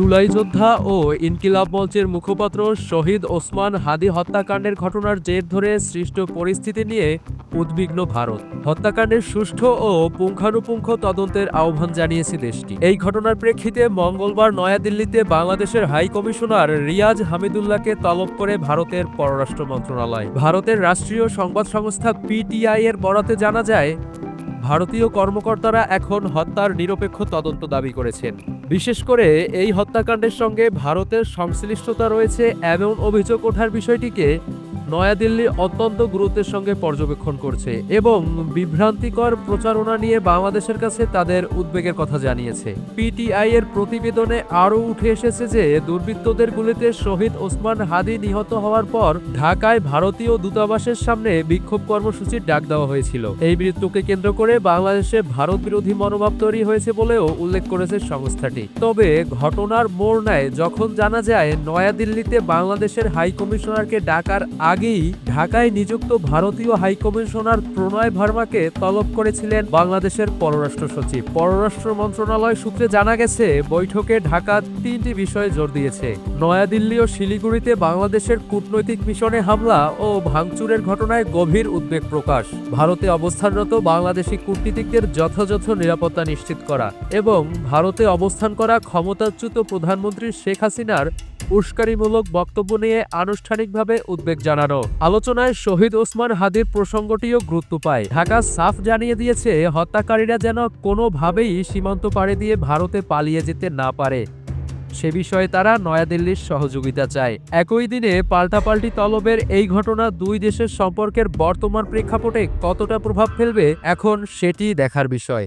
জুলাই যোদ্ধা ও ইনকিলাব মঞ্চের মুখপাত্র শহীদ ওসমান হাদি হত্যাকাণ্ডের ঘটনার জের ধরে সৃষ্ট পরিস্থিতি নিয়ে উদ্বিগ্ন ভারত। হত্যাকাণ্ডের সুষ্ঠু ও পুঙ্খানুপুঙ্খ তদন্তের আহ্বান জানিয়েছে দেশটি। এই ঘটনার প্রেক্ষিতে মঙ্গলবার নয়াদিল্লিতে বাংলাদেশের হাই কমিশনার রিয়াজ হামিদুল্লাহকে তলব করে ভারতের পররাষ্ট্র মন্ত্রণালয়। ভারতের রাষ্ট্রীয় সংবাদ সংস্থা পিটিআই এর বরাতে জানা যায় ভারতীয় কর্মকর্তারা এখন হত্যার নিরপেক্ষ তদন্ত দাবি করেছেন। বিশেষ করে এই হত্যাকাণ্ডের সঙ্গে ভারতের সংশ্লিষ্টতা রয়েছে এমন অভিযোগ ওঠার বিষয়টিকে নয়াদিল্লি অত্যন্ত গুরুত্বের সঙ্গে পর্যবেক্ষণ করছে এবং বিভ্রান্তিকর প্রচারণা নিয়ে বাংলাদেশের কাছে তাদের উদ্বেগের কথা জানিয়েছে। পিটিআই এর প্রতিবেদনে আরও উঠে এসেছে যে, দুর্বৃত্তদের গুলিতে শহীদ ওসমান হাদি নিহত হওয়ার পর ঢাকায় ভারতীয় দূতাবাসের সামনে বিক্ষোভ কর্মসূচির ডাক দেওয়া হয়েছিল। এই মৃত্যুকে কেন্দ্র করে বাংলাদেশে ভারত বিরোধী মনোভাব তৈরি হয়েছে বলেও উল্লেখ করেছে সংস্থাটি। তবে ঘটনার মোড় নেয় যখন জানা যায়, নয়াদিল্লিতে বাংলাদেশের হাই কমিশনারকে ডাকার আগেই ঢাকায় নিযুক্ত ভারতীয় হাই কমিশনার প্রণয় ভার্মাকে তলব করেছিলেন বাংলাদেশের পররাষ্ট্র সচিব। পররাষ্ট্র মন্ত্রণালয় সূত্রে জানা গেছে, বৈঠকে ঢাকা তিনটি বিষয়ে জোর দিয়েছে। নয়াদিল্লি ও শিলিগুড়িতে বাংলাদেশের কূটনৈতিক মিশনে হামলা ও ভাঙচুরের ঘটনায় গভীর উদ্বেগ প্রকাশ। ভারতে অবস্থানরত বাংলাদেশি কূটনীতিকদের যথাযথ নিরাপত্তা নিশ্চিত করা এবং ভারতে অবস্থান করা ক্ষমতাচ্যুত প্রধানমন্ত্রী শেখ হাসিনার উস্কানিমূলক বক্তব্য নিয়ে আনুষ্ঠানিকভাবে উদ্বেগ জানানো। আলোচনায় শহীদ ওসমান হাদির প্রসঙ্গটিও গুরুত্ব পায়। ঢাকা সাফ জানিয়ে দিয়েছে, হত্যাকারীরা যেন কোনোভাবেই সীমান্ত পাড়ি দিয়ে ভারতে পালিয়ে যেতে না পারে। সে বিষয়ে তারা নয়াদিল্লির সহযোগিতা চায়। একই দিনে পাল্টাপাল্টি তলবের এই ঘটনা দুই দেশের সম্পর্কের বর্তমান প্রেক্ষাপটে কতটা প্রভাব ফেলবে, এখন সেটি দেখার বিষয়।